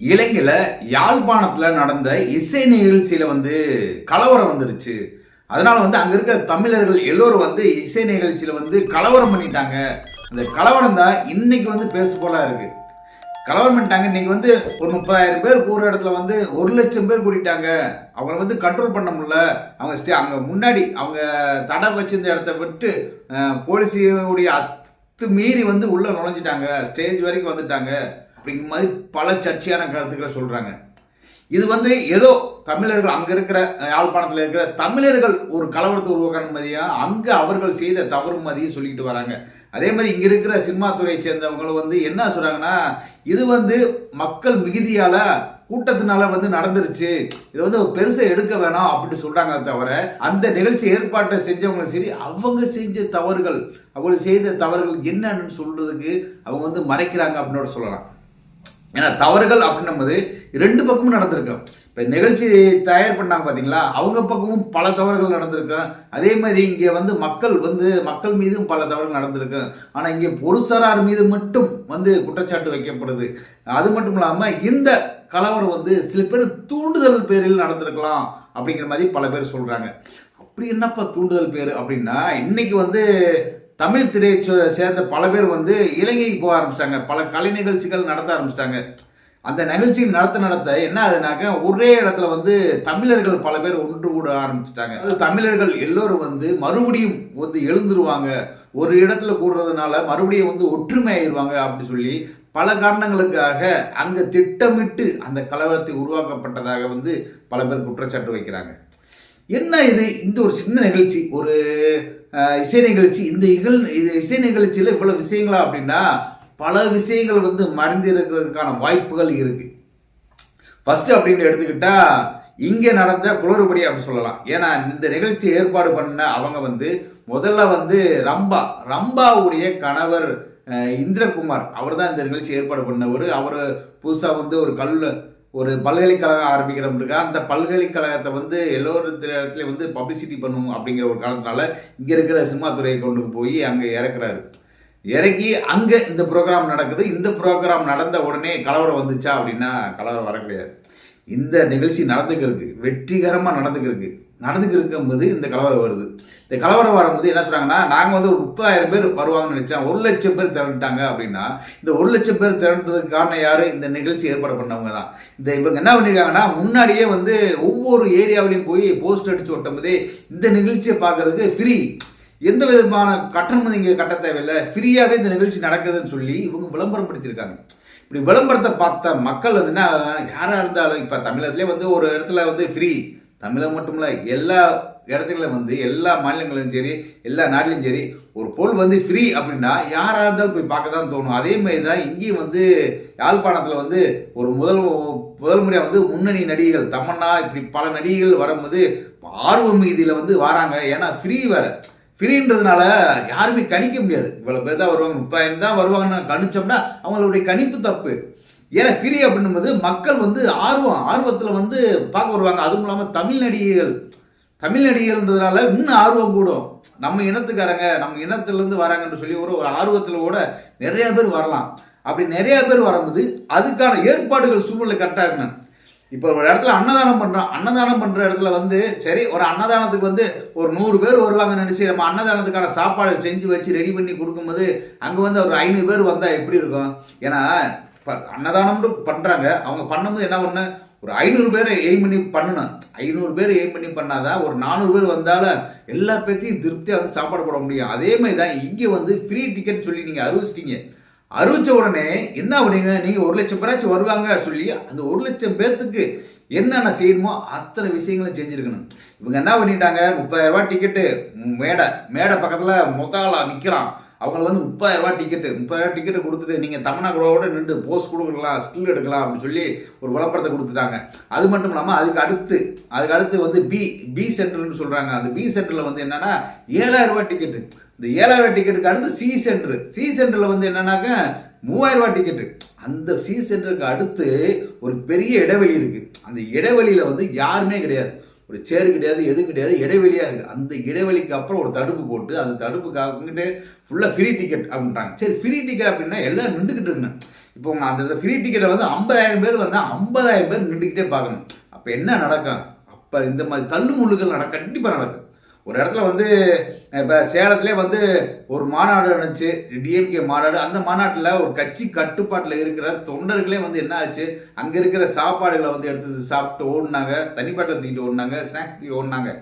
இலங்கையில் யாழ்ப்பாணத்தில் நடந்த இசை நிகழ்ச்சியில் வந்து கலவரம் வந்துருச்சு. அதனால வந்து அங்கே இருக்கிற தமிழர்கள் எல்லோரும் வந்து இசை நிகழ்ச்சியில் வந்து கலவரம் பண்ணிட்டாங்க. அந்த கலவரம் தான் இன்னைக்கு வந்து பேச போல இருக்கு. கலவரம் பண்ணிட்டாங்க. இன்னைக்கு வந்து ஒரு முப்பதாயிரம் பேர் கூற இடத்துல வந்து ஒரு லட்சம் பேர் கூட்டிட்டாங்க அவங்கள வந்து கண்ட்ரோல் பண்ண முடியல. அவங்க ஸ்டே அங்கே முன்னாடி அவங்க தடை வச்சிருந்த இடத்த விட்டு போலீஸுடைய அத்து மீறி வந்து உள்ளே நுழைஞ்சிட்டாங்க. ஸ்டேஜ் வரைக்கும் வந்துட்டாங்க. அப்படிங்கிற மாதிரி பல சர்ச்சையான கருத்துக்களை சொல்கிறாங்க இது வந்து ஏதோ தமிழர்கள் அங்கே இருக்கிற யாழ்ப்பாணத்தில் இருக்கிற தமிழர்கள் ஒரு கலவரத்தை உருவாக்கணும் மதியா அங்கே அவர்கள் செய்த தவறு மதியம் சொல்லிக்கிட்டு வராங்க. அதே மாதிரி இங்கே இருக்கிற சினிமா துறையை சேர்ந்தவங்களும் வந்து என்ன சொல்கிறாங்கன்னா இது வந்து மக்கள் மிகுதியால் கூட்டத்தினால வந்து நடந்துருச்சு. இதை வந்து பெருசாக எடுக்க வேணாம் அப்படின்னு சொல்கிறாங்க தவிர அந்த நிகழ்ச்சி ஏற்பாட்டை செஞ்சவங்களும் சரி அவங்க செஞ்ச தவறுகள் அவங்க செய்த தவறுகள் என்னன்னு சொல்கிறதுக்கு அவங்க வந்து மறைக்கிறாங்க அப்படின்னு சொல்லலாம். ஏன்னா தவறுகள் அப்படின்னும்போது ரெண்டு பக்கமும் நடந்திருக்கும். இப்போ நிகழ்ச்சி தயார் பண்ணாங்க பார்த்தீங்களா அவங்க பக்கமும் பல தவறுகள் நடந்திருக்கும். அதே மாதிரி இங்கே வந்து மக்கள் வந்து மக்கள் மீதும் பல தவறுகள் நடந்திருக்கும். ஆனால் இங்கே பொருசரார் மீது மட்டும் வந்து குற்றச்சாட்டு வைக்கப்படுது. அது மட்டும் இல்லாமல் இந்த கலவரம் வந்து சில பேர் தூண்டுதல் பேரில் நடந்திருக்கலாம் அப்படிங்கிற மாதிரி பல பேர் சொல்கிறாங்க அப்படி என்னப்பா தூண்டுதல் பேர் அப்படின்னா இன்னைக்கு வந்து தமிழ் திரையை சே- சேர்ந்த பல பேர் வந்து இலங்கைக்கு போக ஆரம்பிச்சிட்டாங்க. பல கலை நிகழ்ச்சிகள் நடத்த ஆரம்பிச்சிட்டாங்க. அந்த நிகழ்ச்சிகள் நடத்த நடத்த என்ன ஆகுதுனாக்க ஒரே இடத்துல வந்து தமிழர்கள் பல பேர் ஒன்று கூட ஆரம்பிச்சிட்டாங்க. அது தமிழர்கள் எல்லோரும் வந்து மறுபடியும் வந்து எழுந்துருவாங்க. ஒரு இடத்துல கூடுறதுனால மறுபடியும் வந்து ஒற்றுமை ஆயிடுவாங்க அப்படி சொல்லி பல காரணங்களுக்காக அங்கே திட்டமிட்டு அந்த கலவரத்தை உருவாக்கப்பட்டதாக வந்து பல பேர் குற்றச்சாட்டு வைக்கிறாங்க. என்ன இது? இந்த ஒரு சின்ன நிகழ்ச்சி ஒரு இசை நிகழ்ச்சி. இந்த இகழ் இது இசை நிகழ்ச்சியில் இவ்வளோ விஷயங்களா அப்படின்னா பல விஷயங்கள் வந்து மறைந்திருக்கிறதுக்கான வாய்ப்புகள் இருக்கு. ஃபர்ஸ்ட் அப்படின்னு எடுத்துக்கிட்டா இங்கே நடந்த குளறுபடி அப்படின்னு சொல்லலாம். ஏன்னா இந்த நிகழ்ச்சி ஏற்பாடு பண்ண அவங்க வந்து முதல்ல வந்து ரம்பா ரம்பாவுடைய கணவர் இந்திரகுமார். அவர் தான் இந்த நிகழ்ச்சி ஏற்பாடு பண்ணவர். அவர் புதுசாக வந்து ஒரு கல் ஒரு பல்கலைக்கழகம் ஆரம்பிக்கிறோம்னுக்கா அந்த பல்கலைக்கழகத்தை வந்து எல்லோரும் இடத்துல வந்து பப்ளிசிட்டி பண்ணும் அப்படிங்கிற ஒரு காரணத்தினால இங்கே இருக்கிற சினிமா துறையை கொண்டு போய் அங்கே இறக்குறாரு. இறக்கி அங்கே இந்த ப்ரோக்ராம் நடக்குது. இந்த ப்ரோக்ராம் நடந்த உடனே கலவரம் வந்துச்சா அப்படின்னா கலவரம் வர கிடையாது. இந்த நிகழ்ச்சி நடந்துக்கிறதுக்கு வெற்றிகரமாக நடந்துக்கிருக்கு. நடந்துக்கு போது இந்த கலவரம் வருது. இந்த கலவரம் வரும்போது என்ன சொல்கிறாங்கன்னா நாங்கள் வந்து ஒரு முப்பதாயிரம் பேர் வருவாங்கன்னு நினச்சோம் ஒரு லட்சம் பேர் திரண்டுட்டாங்க அப்படின்னா இந்த ஒரு லட்சம் பேர் திரண்டதுக்கு காரணம் யார்? இந்த நிகழ்ச்சி ஏற்பாடு பண்ணவங்க தான். இந்த இவங்க என்ன பண்ணியிருக்காங்கன்னா முன்னாடியே வந்து ஒவ்வொரு ஏரியாவிலையும் போய் போஸ்ட் அடித்து ஒட்டும்போதே இந்த நிகழ்ச்சியை பார்க்கறதுக்கு ஃப்ரீ எந்த விதமான கட்டணமும் இங்கே கட்ட தேவையில்லை. ஃப்ரீயாகவே இந்த நிகழ்ச்சி நடக்குதுன்னு சொல்லி இவங்க விளம்பரம் படுத்தியிருக்காங்க இப்படி விளம்பரத்தை பார்த்த மக்கள் வந்துன்னா யாராக இருந்தாலும் இப்போ தமிழகத்துலேயே வந்து ஒரு இடத்துல வந்து ஃப்ரீ தமிழகம் மட்டும் இல்லை எல்லா இடத்துல வந்து எல்லா மாநிலங்களிலும் சரி எல்லா நாட்டிலும் சரி ஒரு பொருள் வந்து ஃப்ரீ அப்படின்னா யாராக இருந்தாலும் போய் பார்க்க தான் தோணும். அதே மாதிரி தான் இங்கேயும் வந்து யாழ்ப்பாணத்தில் வந்து ஒரு முதல் முதல் முறையாக வந்து முன்னணி நடிகைகள் தமன்னா இப்படி பல நடிகைகள் வரும்போது ஆர்வ மீதியில் வந்து வராங்க. ஏன்னா ஃப்ரீ வேற. ஃப்ரீன்றதுனால யாருமே கணிக்க முடியாது. இவ்வளோ பேர் தான் வருவாங்க. முப்பதாயிரம் தான் வருவாங்கன்னு கணிச்சோம்னா அவங்களுடைய கணிப்பு தப்பு. ஏன்னா ஃப்ரீ அப்படின்னும்போது மக்கள் வந்து ஆர்வம் ஆர்வத்தில் வந்து பார்க்க வருவாங்க. அதுவும் இல்லாமல் தமிழ் நடிகைகள். தமிழ் நடிகர்ன்றதுனால இன்னும் ஆர்வம் கூடும். நம்ம இனத்துக்காரங்க நம்ம இனத்துலேருந்து வராங்கன்னு சொல்லி ஒரு ஒரு ஆர்வத்தில் கூட நிறையா பேர் வரலாம். அப்படி நிறையா பேர் வரும்போது அதுக்கான ஏற்பாடுகள் சூழ்நிலை கரெக்டாக இருக்கணும். இப்போ ஒரு இடத்துல அன்னதானம் பண்ணுறோம் அன்னதானம் பண்ணுற இடத்துல வந்து சரி ஒரு அன்னதானத்துக்கு வந்து ஒரு நூறு பேர் வருவாங்கன்னு நினச்சி நம்ம அன்னதானத்துக்கான சாப்பாடு செஞ்சு வச்சு ரெடி பண்ணி கொடுக்கும்போது அங்கே வந்து ஒரு ஐநூறு பேர் வந்தால் எப்படி இருக்கும்? ஏன்னா அன்னதானம்னு பண்ணுறாங்க அவங்க பண்ணும்போது என்ன பண்ண ஒரு ஐநூறு பேரை எய்ம் பண்ணி பண்ணணும். ஐநூறு பேர் எய்ம் பண்ணி பண்ணாதான் ஒரு நானூறு பேர் வந்தாலும் எல்லா பேர்த்தையும் திருப்தியாக வந்து சாப்பாடு போட முடியும். அதே மாதிரி தான் இங்கே வந்து ஃப்ரீ டிக்கெட் சொல்லி நீங்கள் அறிவிச்சிட்டிங்க. அறிவிச்ச உடனே என்ன பண்ணீங்க? நீங்கள் ஒரு லட்சம் பேராச்சும் வருவாங்க சொல்லி அந்த ஒரு லட்சம் பேர்த்துக்கு என்னென்ன செய்யணுமோ அத்தனை விஷயங்களும் செஞ்சுருக்கணும். இவங்க என்ன பண்ணிட்டாங்க? முப்பதாயிரரூபா டிக்கெட்டு மேடை மேடை பக்கத்தில் முதலாக நிற்கலாம் அவங்க வந்து முப்பதாயிரம் ரூபா டிக்கெட்டு முப்பதாயிரம் டிக்கெட்டு கொடுத்துட்டு நீங்கள் தமிழ்நாடோட நின்று போஸ்ட் கொடுக்கலாம் ஸ்கில் எடுக்கலாம் அப்படின்னு சொல்லி ஒரு விளம்பரத்தை கொடுத்துட்டாங்க. அது மட்டும் இல்லாமல் அதுக்கு அடுத்து அதுக்கு அடுத்து வந்து பி பி சென்டர்னு சொல்கிறாங்க அந்த பி சென்டரில் வந்து என்னென்னா ஏழாயிரம் ரூபா டிக்கெட்டு இந்த ஏழாயிரம் டிக்கெட்டுக்கு அடுத்து சி சென்டர் சி சென்டரில் வந்து என்னன்னாக்க மூவாயிரம் ரூபா டிக்கெட்டு அந்த சி சென்டருக்கு அடுத்து ஒரு பெரிய இடைவெளி இருக்குது அந்த இடைவெளியில் வந்து யாருமே கிடையாது. ஒரு சேர் கிடையாது எதுவும் கிடையாது இடைவெளியாக இருக்குது அந்த இடைவெளிக்கு அப்புறம் ஒரு தடுப்பு போட்டு அந்த தடுப்புக்காகங்கிட்டு ஃபுல்லாக ஃப்ரீ டிக்கெட் அப்படின்றாங்க. சரி ஃப்ரீ டிக்கெட் அப்படின்னா எல்லோரும் நின்றுக்கிட்டு இருக்கணும். இப்போ உங்க அந்த ஃப்ரீ டிக்கெட்டை வந்து ஐம்பதாயிரம் பேர் வந்தால் ஐம்பதாயிரம் பேர் நின்றுக்கிட்டே பார்க்கணும். அப்போ என்ன நடக்கும்? அப்போ இந்த மாதிரி தள்ளுமுள்ளுகள் நட கண்டிப்பாக நடக்கும். ஒரு இடத்துல வந்து இப்போ சேலத்திலே வந்து ஒரு மாநாடு நடந்துச்சு டிஎம்கே மாநாடு. அந்த மாநாட்டில் ஒரு கட்சி கட்டுப்பாட்டில் இருக்கிற தொண்டர்களே வந்து என்ன ஆச்சு? அங்கே இருக்கிற சாப்பாடுகளை வந்து எடுத்து சாப்பிட்டு ஓடினாங்க. தனிப்பாட்டில் தூக்கிட்டு ஓடினாங்க ஸ்நாக்ஸ் தூக்கி ஓடினாங்க.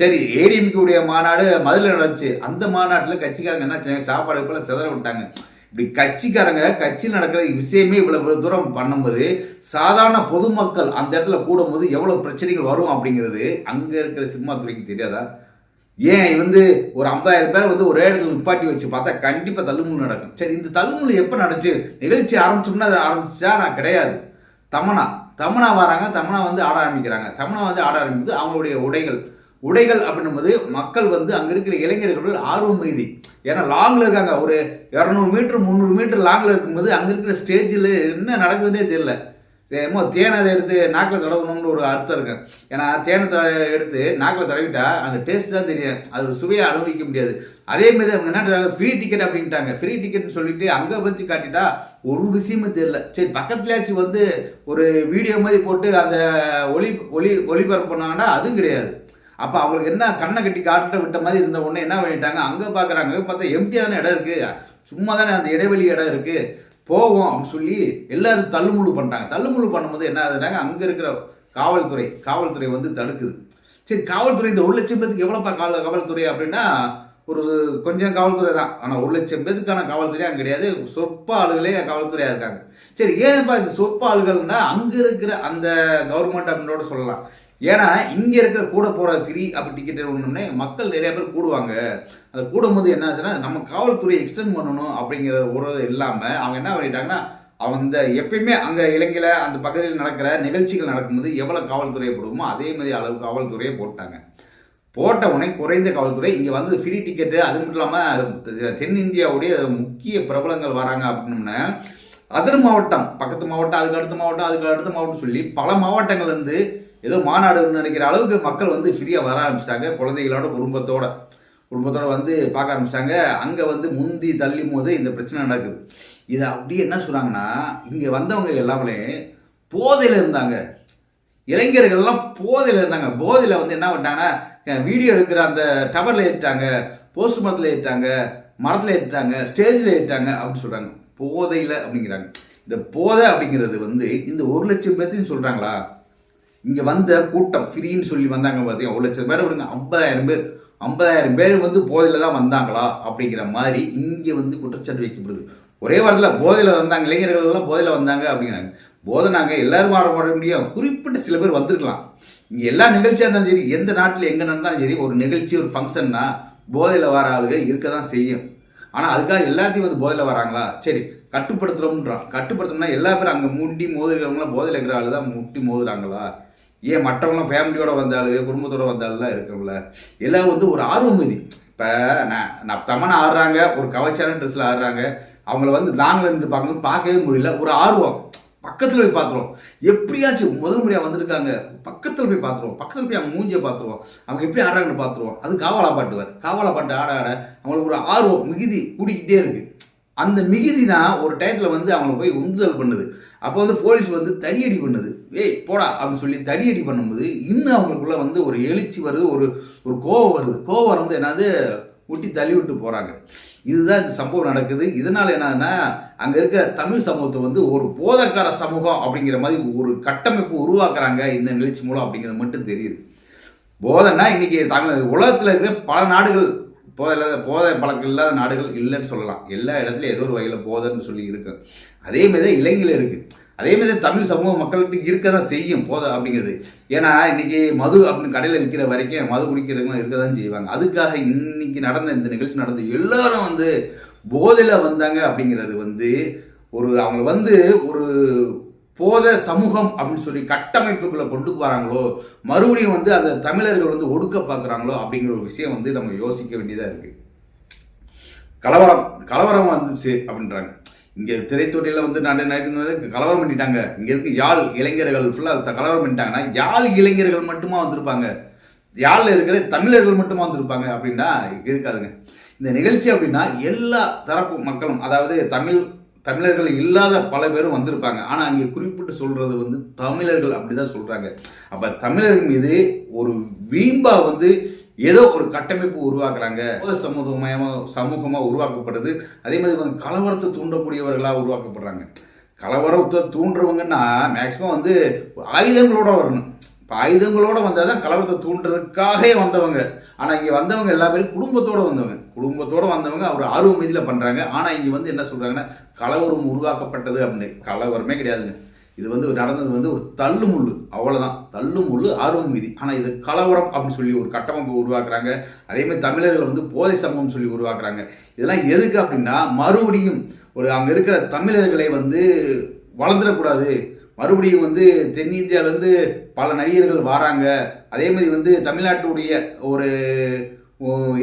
சரி ஏடிஎம்கே உடைய மாநாடு மதுரை நடந்துச்சு. அந்த மாநாட்டில் கட்சிக்காரங்க என்ன செஞ்சாங்க சாப்பாடு போல சிதற விட்டாங்க. இப்படி கட்சிக்காரங்க கட்சியில் நடக்கிற விஷயமே இவ்வளவு தூரம் பண்ணும்போது சாதாரண பொதுமக்கள் அந்த இடத்துல கூடும்போது எவ்வளவு பிரச்சனைகள் வரும் அப்படிங்கிறது அங்கே இருக்கிற சினிமா துறைக்கு தெரியாதா? ஏன் வந்து ஒரு ஐம்பதாயிரம் பேர் வந்து ஒரே இடத்துல நிப்பாட்டி வச்சு பார்த்தா கண்டிப்பாக தள்ளுமுள் நடக்கும். சரி இந்த தள்ளுமுள் எப்போ நடந்துச்சு? நிகழ்ச்சி ஆரம்பிச்சோம்னா அது ஆரம்பிச்சா நான் கிடையாது. தமனா. தமனா வராங்க தமனா வந்து ஆட ஆரம்பிக்கிறாங்க. தமனா வந்து ஆட ஆரம்பிக்குது. அவங்களுடைய உடைகள். உடைகள் அப்படின்னும்போது மக்கள் வந்து அங்கே இருக்கிற இளைஞர்கள் ஆர்வம் மீதி ஏன்னா லாங்கில் இருக்காங்க. ஒரு இரநூறு மீட்ரு முந்நூறு மீட்டர் லாங்கில் இருக்கும்போது அங்கே இருக்கிற ஸ்டேஜில் என்ன நடக்குதுன்னே தெரியல. ஏமோ தேனை அதை எடுத்து நாக்கில் தடவணும்னு ஒரு அர்த்தம் இருக்கு. ஏன்னா தேனை த எடுத்து நாக்கில் தடவிட்டா அந்த டேஸ்ட் தான் தெரியும். அது ஒரு சுவையை அனுபவிக்க முடியாது. அதே மாதிரி அவங்க என்ன ஃப்ரீ டிக்கெட் அப்படின்ட்டாங்க. ஃப்ரீ டிக்கெட்னு சொல்லிட்டு அங்கே வச்சு காட்டிட்டா ஒரு விஷயமும் தெரியல. சரி பக்கத்துலயாச்சும் வந்து ஒரு வீடியோ மாதிரி போட்டு அந்த ஒளி ஒளி ஒளிபரப்பு பண்ணாங்கன்னா அதுவும் கிடையாது. அப்போ அவங்களுக்கு என்ன கண்ணை கட்டி காட்டுட்ட விட்ட மாதிரி இருந்த உடனே என்ன பண்ணிட்டாங்க அங்கே பார்க்குறாங்க பார்த்தா எம்டியான இடம் இருக்குது சும்மா தானே அந்த இடைவெளி இடம் இருக்குது போவோம் அப்படின்னு சொல்லி எல்லாரும் தள்ளுமுழு பண்ணுறாங்க தள்ளுமுழு பண்ணும்போது என்ன ஆகுதுனாங்க அங்கே இருக்கிற காவல்துறை காவல்துறை வந்து தடுக்குது. சரி காவல்துறை இந்த ஒரு லட்சம் பேருக்கு எவ்வளோப்பா காவல் காவல்துறை அப்படின்னா ஒரு கொஞ்சம் காவல்துறை தான். ஆனால் ஒரு லட்சம் பேருக்கான காவல்துறை அங்கே கிடையாது. சொற்ப ஆளுகளே காவல்துறையாக இருக்காங்க. சரி ஏன்ப்பா இந்த சொற்ப ஆளுகள்னா அங்கே இருக்கிற அந்த கவர்மெண்ட் அப்படின்னோட சொல்லலாம். ஏன்னா இங்கே இருக்கிற கூட போகிற ஃப்ரீ அப்படி டிக்கெட் ஒன்றுனே மக்கள் நிறைய பேர் கூடுவாங்க. அது கூடும்போது என்ன ஆச்சுன்னா நம்ம காவல்துறையை எக்ஸ்டெண்ட் பண்ணணும் அப்படிங்கிற ஒரு இல்லாமல் அவங்க என்ன பண்ணிட்டாங்கன்னா அவங்க இந்த எப்பயுமே அங்கே இலங்கையில் அந்த பகுதியில் நடக்கிற நிகழ்ச்சிகள் நடக்கும்போது எவ்வளோ காவல்துறையை போடுமோ அதே மாதிரி அளவு காவல்துறையை போட்டாங்க. போட்ட உடனே குறைந்த காவல்துறை இங்கே வந்து ஃப்ரீ டிக்கெட்டு அது மட்டும் இல்லாமல் தென்னிந்தியாவுடைய முக்கிய பிரபலங்கள் வராங்க அப்படின்னோம்னா அதர் மாவட்டம் பக்கத்து மாவட்டம் அதுக்கு அடுத்த மாவட்டம் அதுக்கு அடுத்த மாவட்டம் சொல்லி பல மாவட்டங்கள் வந்து ஏதோ மாநாடுன்னு நினைக்கிற அளவுக்கு மக்கள் வந்து ஃப்ரீயாக வர ஆரம்பிச்சிட்டாங்க. குழந்தைகளோட குடும்பத்தோட. குடும்பத்தோட வந்து பார்க்க ஆரம்பிச்சிட்டாங்க. அங்கே வந்து முந்தி தள்ளும் போது இந்த பிரச்சனை நடக்குது. இதை அப்படியே என்ன சொல்கிறாங்கன்னா இங்கே வந்தவங்க எல்லாமே போதையில் இருந்தாங்க. இளைஞர்கள்லாம் போதையில் இருந்தாங்க. போதையில் வந்து என்ன பண்ணிட்டாங்கன்னா வீடியோ எடுக்கிற அந்த டவரில் ஏறிட்டாங்க. போஸ்ட் மரத்தில் ஏறிட்டாங்க. மரத்தில் ஏறிட்டாங்க. ஸ்டேஜில் ஏறிட்டாங்க அப்படின்னு சொல்கிறாங்க போதையில் அப்படிங்கிறாங்க. இந்த போதை அப்படிங்கிறது வந்து இந்த ஒரு லட்சம் பேர்த்தையும் சொல்கிறாங்களா இங்கே வந்த கூட்டம் ஃப்ரீன்னு சொல்லி வந்தாங்க பார்த்தீங்க ஒரு லட்சம் பேர் விடுங்க. ஐம்பதாயிரம் பேர். ஐம்பதாயிரம் பேர் வந்து போதையில் தான் வந்தாங்களா? அப்படிங்கிற மாதிரி இங்கே வந்து குற்றச்சாட்டு வைக்கப்படுது. ஒரே வாரத்தில் போதையில் வந்தாங்க. இளைஞர்கள் எல்லாம் போதையில் வந்தாங்க அப்படிங்கிறாங்க. போதை நாங்கள் எல்லாரும் வர மாட முடியும். குறிப்பிட்ட சில பேர் வந்திருக்கலாம். இங்கே எல்லா நிகழ்ச்சியாக இருந்தாலும் சரி எந்த நாட்டில் எங்கே நடந்தாலும் சரி ஒரு நிகழ்ச்சி ஒரு ஃபங்க்ஷன்னா போதையில் வர ஆளுங்க இருக்க தான் செய்யும். ஆனால் அதுக்காக எல்லாத்தையும் வந்து போதையில் வராங்களா? சரி கட்டுப்படுத்துகிறோம்ன்றான் கட்டுப்படுத்தணும்னா எல்லா பேரும் அங்கே முட்டி மோதுகிறவங்களாம் போதையில் இருக்கிற ஆளு தான் முட்டி மோதுறாங்களா? ஏன் மற்றவங்களும் ஃபேமிலியோட வந்தாலும் குடும்பத்தோட வந்தாலும் இருக்கும்ல? எல்லாம் வந்து ஒரு ஆர்வம் இது இப்போ நான் நான் தமனை ஆடுறாங்க ஒரு கவச்சான ட்ரெஸ்ஸில் ஆடுறாங்க. அவங்கள வந்து லாங்கில் இருந்து பார்க்கும்போது பார்க்கவே முடியல. ஒரு ஆர்வம். பக்கத்தில் போய் பார்த்துருவோம். எப்படியாச்சும் முதல் முறையாக வந்திருக்காங்க பக்கத்தில் போய் பார்த்துருவோம். பக்கத்தில் போய் அவங்க மூஞ்சியை பார்த்துருவோம். அவங்க எப்படி ஆடுறாங்கன்னு பார்த்துருவோம். அது காவாலா பாட்டுவார் காவாலா பாட்டு ஆட ஆட அவங்களுக்கு ஒரு ஆர்வம் மிகுதி கூடிக்கிட்டே இருக்குது அந்த மிகுதி தான் ஒரு டயத்தில் வந்து அவங்கள போய் உந்துதல் பண்ணுது. அப்போ வந்து போலீஸ் வந்து தடியடி பண்ணுது. ஏய் போடா அப்படின்னு சொல்லி தடியடி பண்ணும்போது இன்னும் அவங்களுக்குள்ள வந்து ஒரு எழுச்சி வருது ஒரு ஒரு கோவம் வருது. கோவம் வந்து என்னது? ஊட்டி தள்ளி விட்டு போகிறாங்க இதுதான் இந்த சம்பவம் நடக்குது. இதனால் என்னன்னா அங்கே இருக்கிற தமிழ் சமூகத்தை வந்து ஒரு போதக்கார சமூகம் அப்படிங்கிற மாதிரி ஒரு கட்டமைப்பு உருவாக்குறாங்க இந்த நிகழ்ச்சி மூலம் அப்படிங்கிறது மட்டும் தெரியுது. போதைன்னா இன்னைக்கு தமிழ் உலகத்தில் இருக்கிற பல நாடுகள் போதை போதை பழக்கம் இல்லாத நாடுகள் இல்லைன்னு சொல்லலாம். எல்லா இடத்துலையும் ஏதோ ஒரு வகையில் போதைன்னு சொல்லி இருக்கு. அதே மாதிரி தான் இலங்கையில் இருக்குது அதே மாதிரி தமிழ் சமூக மக்களுக்கு இருக்க தான் செய்யும் போதை அப்படிங்கிறது. ஏன்னா இன்னைக்கு மது அப்படின்னு கடையில் விற்கிற வரைக்கும் மது குடிக்கிறவங்க இருக்க தான் செய்வாங்க. அதுக்காக இன்னைக்கு நடந்த இந்த நிகழ்ச்சி நடந்த எல்லாரும் வந்து போதையில் வந்தாங்க அப்படிங்கிறது வந்து ஒரு அவங்க வந்து ஒரு போத சமூகம் அப்படின்னு சொல்லி கட்டமைப்புக்குள்ளே கொண்டு வராங்களோ மறுபடியும் வந்து அந்த தமிழர்கள் வந்து ஒடுக்க பார்க்குறாங்களோ அப்படிங்கிற ஒரு விஷயம் வந்து நம்ம யோசிக்க வேண்டியதாக இருக்குது கலவரம் கலவரம் வந்துச்சு அப்படின்றாங்க. இங்கே திரைத்துறையில் வந்து நான் நாட்டு கலவரம் பண்ணிட்டாங்க. இங்கே இருக்க யாழ் இளைஞர்கள் ஃபுல்லாக கலவரம் பண்ணிட்டாங்கன்னா யாழ் இளைஞர்கள் மட்டுமா வந்திருப்பாங்க? யாழில் இருக்கிற தமிழர்கள் மட்டுமா வந்திருப்பாங்க அப்படின்னா இருக்காதுங்க. இந்த நிகழ்ச்சி அப்படின்னா எல்லா தரப்பு மக்களும் அதாவது தமிழ் தமிழர்கள் இல்லாத பல பேரும் வந்திருப்பாங்க. ஆனால் அங்கே குறிப்பிட்டு சொல்கிறது வந்து தமிழர்கள் அப்படி தான் சொல்கிறாங்க அப்போ தமிழர்கள் மீது ஒரு வீம்பா வந்து ஏதோ ஒரு கட்டமைப்பு உருவாக்குறாங்க. சமூகமயமாக சமூகமாக உருவாக்கப்படுது. அதே மாதிரி இவங்க கலவரத்தை தூண்டக்கூடியவர்களாக உருவாக்கப்படுறாங்க. கலவரத்தை தூண்டுறவங்கன்னா மேக்சிமம் வந்து ஆயுதங்களோட வரணும். இப்போ ஆயுதங்களோடு வந்தால் தான் கலவரத்தை தூண்டுறதுக்காகவே வந்தவங்க. ஆனால் இங்கே வந்தவங்க எல்லா பேரும் குடும்பத்தோடு வந்தவங்க. குடும்பத்தோடு வந்தவங்க அவர் ஆர்வம் இதில் பண்ணுறாங்க ஆனால் இங்கே வந்து என்ன சொல்கிறாங்கன்னா கலவரம் உருவாக்கப்பட்டது அப்படின்னு. கலவரமே கிடையாதுங்க. இது வந்து நடந்தது வந்து ஒரு தள்ளுமுள்ளு அவ்வளோதான் தள்ளுமுள்ளு ஆர்வம் மீதி ஆனால் இது கலவரம் அப்படின்னு சொல்லி ஒரு கட்டமைப்பு உருவாக்குறாங்க. அதேமாதிரி தமிழர்கள் வந்து போதை சமூகம் சொல்லி உருவாக்குறாங்க. இதெல்லாம் எதுக்கு அப்படின்னா மறுபடியும் ஒரு அங்கே இருக்கிற தமிழர்களை வந்து வளர்ந்துடக்கூடாது. மறுபடியும் வந்து தென்னிந்தியாவிலேருந்து பல நடிகர்கள் வராங்க. அதே மாதிரி வந்து தமிழ்நாட்டுடைய ஒரு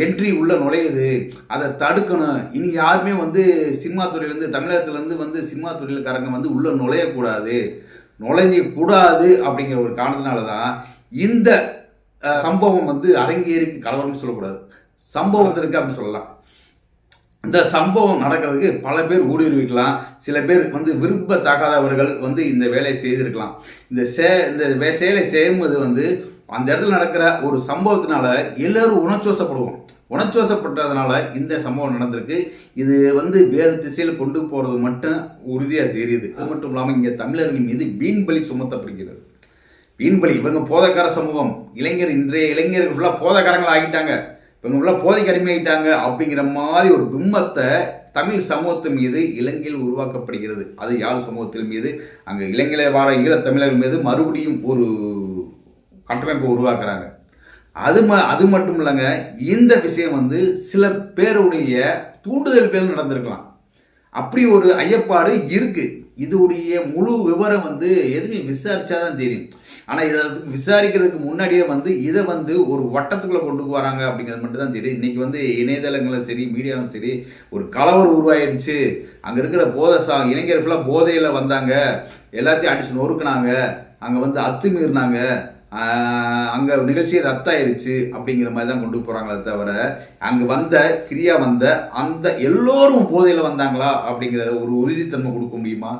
என்ட்ரி உள்ளே நுழையுது. அதை தடுக்கணும். இனி யாருமே வந்து சினிமா துறையிலேருந்து தமிழகத்துலேருந்து வந்து சினிமா துறையிலக்காரங்க வந்து உள்ளே நுழையக்கூடாது. நுழைஞ்சக்கூடாது அப்படிங்கிற ஒரு காரணத்தினால தான் இந்த சம்பவம் வந்து அரங்கேறிக்கு கலவரம்னு சொல்லக்கூடாது. சம்பவம் இருக்கு அப்படின்னு சொல்லலாம். இந்த சம்பவம் நடக்கிறதுக்கு பல பேர் ஊடுருவிக்கலாம். சில பேர் வந்து விருப்பத்தகாதவர்கள் வந்து இந்த வேலையை செய்திருக்கலாம். இந்த சே இந்த வே- செயலை செய்யும்போது வந்து அந்த இடத்துல நடக்கிற ஒரு சம்பவத்தினால எல்லோரும் உணர்ச்சோசப்படுவோம் உணர்ச்சோசப்பட்டதுனால இந்த சம்பவம் நடந்திருக்கு. இது வந்து வேறு திசையில் கொண்டு போகிறது மட்டும் உறுதியாக தெரியுது. அது மட்டும் இல்லாமல் இங்கே தமிழர்கள் மீது வீண் பலி சுமத்தப்படுகிறது. வீண்பலி இவங்க போதக்கார சமூகம். இளைஞர் இன்றைய இளைஞர்கள் ஃபுல்லாக போதக்காரங்களாக ஆகிட்டாங்க. இவங்க ஃபுல்லாக போதைக்கு அடிமையாயிட்டாங்க அப்படிங்கிற மாதிரி ஒரு பிம்மத்தை தமிழ் சமூகத்தின் மீது இலங்கையில் உருவாக்கப்படுகிறது. அது யாழ் சமூகத்தின் மீது அங்கே இலங்கையில் வார ஈழத் தமிழர்கள் மீது மறுபடியும் ஒரு கட்டமைப்பை உருவாக்குறாங்க. அது ம அது மட்டும் இல்லைங்க இந்த விஷயம் வந்து சில பேருடைய தூண்டுதல் பேர் நடந்திருக்கலாம். அப்படி ஒரு ஐயப்பாடு இருக்குது இதுடைய முழு விவரம் வந்து எதுவுமே விசாரிச்சாதான் தெரியும். ஆனால் இதை விசாரிக்கிறதுக்கு முன்னாடியே வந்து இதை வந்து ஒரு வட்டத்துக்குள்ளே கொண்டு வராங்க அப்படிங்கிறது மட்டும் தான் தெரியும். இன்னைக்கு வந்து இணையதளங்களும் சரி மீடியாவும் சரி ஒரு கலவரம் உருவாயிருச்சு. அங்கே இருக்கிற போதை சா இளைஞர் ஃபுல்லாக போதையில் வந்தாங்க. எல்லாத்தையும் அடிச்சு நொறுக்குனாங்க. அங்கே வந்து அத்துமீறினாங்க. அங்கே நிகழ்ச்சி ரத்தாயிருச்சு அப்படிங்கிற மாதிரி தான் கொண்டு போகிறாங்களே தவிர அங்கே வந்த ஃப்ரீயாக வந்த அந்த எல்லோரும் போதையில் வந்தாங்களா அப்படிங்கிறத ஒரு உறுதித்தன்மை கொடுக்க முடியுமா?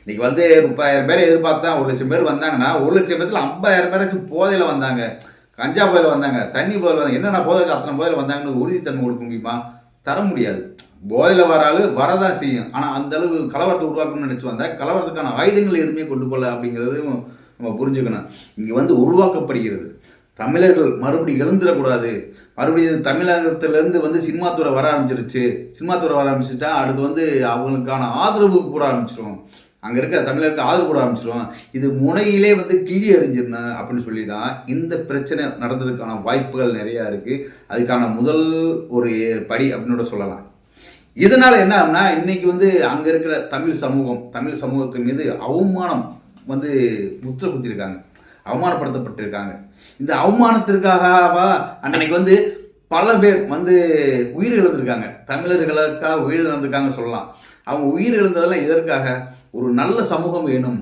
இன்னைக்கு வந்து முப்பதாயிரம் பேர் எதிர்பார்த்தா ஒரு லட்சம் பேர் வந்தாங்கன்னா ஒரு லட்சம் பேரத்தில் ஐம்பதாயிரம் பேராச்சும் போதையில் வந்தாங்க. கஞ்சா போதையில் வந்தாங்க தண்ணி போதில் வந்தாங்க. என்னென்ன போதையில் அத்தனை போதையில் வந்தாங்கன்னு உறுதித்தன்மை கொடுக்க முடியுமா? தர முடியாது. போதையில் வராது வரதான் செய்யும். ஆனால் அந்த அளவு கலவரத்தை உருவாக்கணும்னு நினச்சி வந்தால் கலவரத்துக்கான ஆயுதங்கள் எதுவுமே கொண்டு போகல அப்படிங்கிறது நம்ம புரிஞ்சுக்கணும். இங்கே வந்து உருவாக்கப்படுகிறது. தமிழர்கள் மறுபடியும் எழுந்துடக்கூடாது மறுபடியும் தமிழகத்திலேருந்து வந்து சினிமா துறை வர ஆரம்பிச்சிருச்சு. சினிமா துறை வர ஆரம்பிச்சுட்டா அடுத்து வந்து அவங்களுக்கான ஆதரவு கூட ஆரம்பிச்சிடும் அங்கே இருக்கிற தமிழருக்கு ஆதரவு கூட ஆரம்பிச்சிடும் இது முனையிலே வந்து கிள்ளி எறிஞ்சிடணும் அப்படின்னு சொல்லி தான் இந்த பிரச்சனை நடந்ததுக்கான வாய்ப்புகள் நிறையா இருக்குது அதுக்கான முதல் ஒரு படி அப்படின்னு கூட சொல்லலாம். இதனால் என்ன ஆகும்னா இன்னைக்கு வந்து அங்கே இருக்கிற தமிழ் சமூகம் தமிழ் சமூகத்தின் மீது அவமானம் வந்து முத்திர குத்திருக்காங்க அவமானப்படுத்தப்பட்டிருக்காங்க. இந்த அவமானத்திற்காகவா அன்னைக்கு வந்து பல பேர் வந்து உயிர் இழந்திருக்காங்க. தமிழர்களுக்காக உயிர் இழந்திருக்காங்க சொல்லலாம். அவங்க உயிர் இழந்ததெல்லாம் இதற்காக ஒரு நல்ல சமூகம் வேணும்.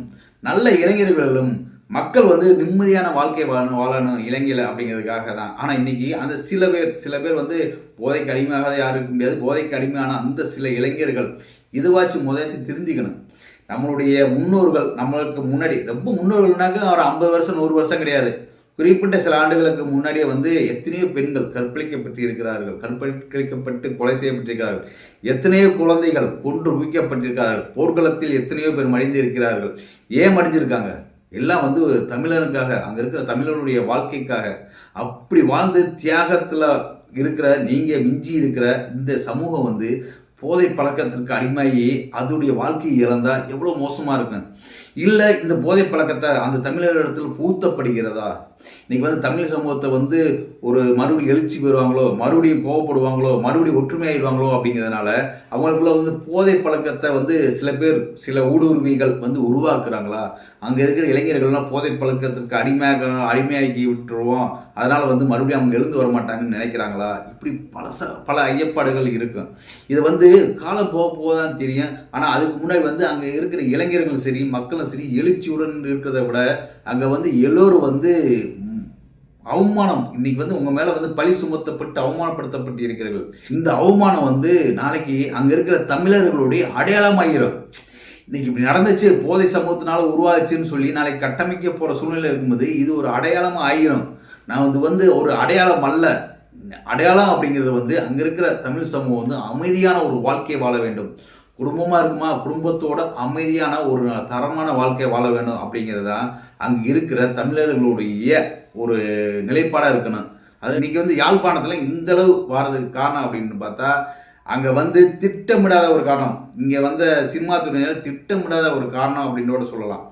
நல்ல இளைஞர்களும் மக்கள் வந்து நிம்மதியான வாழ்க்கை வாழணும் வாழணும் இலங்கையில் அப்படிங்கிறதுக்காக தான். ஆனால் இன்னைக்கு அந்த சில பேர் சில பேர் வந்து போதைக்கு அடிமையாக யாரும் இருக்க முடியாது போதைக்கு அடிமையான அந்த சில இளைஞர்கள் இதுவாச்சும் முதலாச்சும் திருந்திக்கணும். நம்மளுடைய முன்னோர்கள் நம்மளுக்கு முன்னாடி ரொம்ப முன்னோர்கள்னாக்க ஒரு ஐம்பது வருஷம் நூறு வருஷம் கிடையாது. குறிப்பிட்ட சில ஆண்டுகளுக்கு முன்னாடியே வந்து எத்தனையோ பெண்கள் கற்பழிக்கப்பட்டு இருக்கிறார்கள் கற்பழிக்கப்பட்டு கொலை செய்யப்பட்டிருக்கிறார்கள். எத்தனையோ குழந்தைகள் கொன்று குவிக்கப்பட்டிருக்கிறார்கள் போர்க்களத்தில் எத்தனையோ பேர் மடிந்து இருக்கிறார்கள் ஏன் மடிஞ்சிருக்காங்க? எல்லாம் வந்து தமிழனுக்காக அங்கே இருக்கிற தமிழனுடைய வாழ்க்கைக்காக. அப்படி வாழ்ந்து தியாகத்தில் இருக்கிற நீங்கள் மிஞ்சி இருக்கிற இந்த சமூகம் வந்து போதை பழக்கத்திற்கு அடிமையாகி அதோடைய வாழ்க்கையை இழந்தால் எவ்வளோ மோசமாக இருக்கும்? இல்லை இந்த போதை பழக்கத்தை அந்த தமிழரிடத்தில் பூத்தப்படுகிறதா இன்னைக்கு வந்து தமிழ் சமூகத்தை வந்து ஒரு மறுபடியும் எழுச்சி பெறுவாங்களோ மறுபடியும் கோவப்படுவாங்களோ மறுபடியும் ஒற்றுமையாயிடுவாங்களோ அப்படிங்கிறதுனால அவங்களுக்குள்ள வந்து போதை பழக்கத்தை வந்து சில பேர் சில ஊடுருவிகள் வந்து உருவாக்குறாங்களா? அங்கே இருக்கிற இளைஞர்கள்லாம் போதை பழக்கத்திற்கு அடிமையாக அடிமையாக்கி விட்டுருவோம். அதனால் வந்து மறுபடியும் அவங்க எழுந்து வர மாட்டாங்கன்னு நினைக்கிறாங்களா? இப்படி பல ச பல ஐயப்பாடுகள் இருக்கும் இது வந்து காலம் போக போக தான் தெரியும். ஆனால் அதுக்கு முன்னாடி வந்து அங்கே இருக்கிற இளைஞர்களும் சரி மக்களும் சரி எழுச்சியுடன் இருக்கிறத விட அங்கே வந்து எல்லோரும் வந்து அவமானம் இன்னைக்கு வந்து உங்கள் மேலே வந்து பழி சுமத்தப்பட்டு அவமானப்படுத்தப்பட்டு இருக்கிறீர்கள் இந்த அவமானம் வந்து நாளைக்கு அங்கே இருக்கிற தமிழர்களுடைய அடையாளமாயிரும். இன்னைக்கு இப்படி நடந்துச்சு போதை சமூகத்தினால உருவாச்சுன்னு சொல்லி நாளைக்கு கட்டமைக்க போகிற சூழ்நிலை இருக்கும்போது இது ஒரு அடையாளமாக ஆகிரும் நான் வந்து வந்து ஒரு அடையாளம் அல்ல. அடையாளம் அப்படிங்கிறது வந்து அங்கே இருக்கிற தமிழ் சமூகம் வந்து அமைதியான ஒரு வாழ்க்கையை வாழ வேண்டும். குடும்பமாக இருக்குமா? குடும்பத்தோட அமைதியான ஒரு தரமான வாழ்க்கையை வாழ வேண்டும் தான் அங்கே இருக்கிற தமிழர்களுடைய ஒரு நிலைப்பாடாக இருக்கணும். அது நீங்கள் வந்து யாழ்ப்பாணத்தில் இந்தளவு வர்றதுக்கு காரணம் அப்படின்னு பார்த்தா அங்கே வந்து திட்டமிடாத ஒரு காரணம். இங்கே வந்த சினிமா துறையினர் திட்டமிடாத ஒரு காரணம் அப்படின்னோட சொல்லலாம்.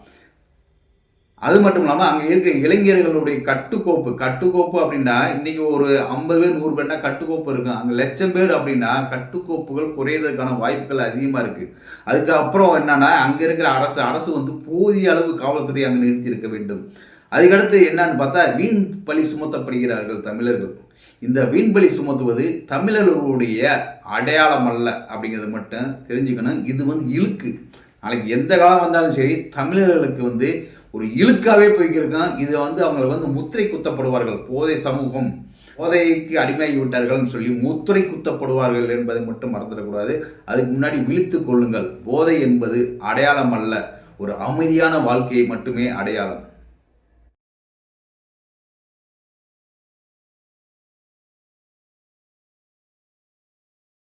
அது மட்டும் இல்லாமல் அங்கே இருக்க இளைஞர்களுடைய கட்டுக்கோப்பு கட்டுக்கோப்பு அப்படின்னா இன்னைக்கு ஒரு ஐம்பது பேர் நூறு பேர்னா கட்டுக்கோப்பு இருக்கும். அங்கே லட்சம் பேர் அப்படின்னா கட்டுக்கோப்புகள் குறையிறதுக்கான வாய்ப்புகள் அதிகமாக இருக்குது அதுக்கப்புறம் என்னன்னா அங்கே இருக்கிற அரசு அரசு வந்து போதிய அளவு காவல்துறை அங்கே நிறுத்தியிருக்க வேண்டும். அதுக்கடுத்து என்னன்னு பார்த்தா வீண் பழி சுமத்தப்படுகிறார்கள் தமிழர்கள். இந்த வீண் பலி சுமத்துவது தமிழர்களுடைய அடையாளம் அல்ல அப்படிங்கிறது மட்டும் தெரிஞ்சுக்கணும். இது வந்து இழுக்கு. நாளைக்கு எந்த காலம் வந்தாலும் சரி தமிழர்களுக்கு வந்து ஒரு இழுக்காவே போய்க்கிருக்கான் இது வந்து அவங்க வந்து முத்திரை குத்தப்படுவார்கள். போதை சமூகம் போதைக்கு அடிமையாகி விட்டார்கள்னு சொல்லி முத்திரை குத்தப்படுவார்கள் என்பதை மட்டும் மறந்துடக்கூடாது. அதுக்கு முன்னாடி விழித்து கொள்ளுங்கள். போதை என்பது அடையாளம் அல்ல. ஒரு அமைதியான வாழ்க்கையை மட்டுமே அடையாளம்.